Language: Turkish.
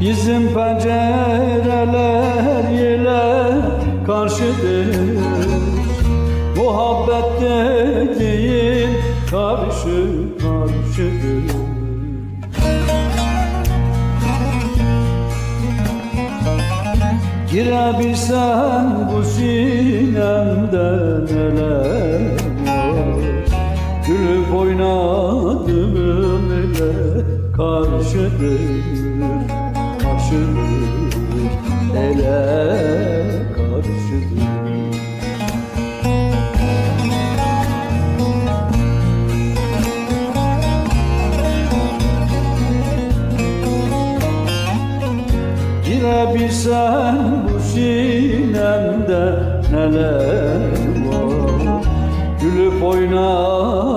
Bizim pencereler yele karşıdır. Muhabbet dediğin karşı karşıdır. Girebilsen bu sinemde neler var Gülüp öyle karşıdır Karşıdır, ele karşıdır. Girebilsen bu sinemde neler var? Gülüp öyle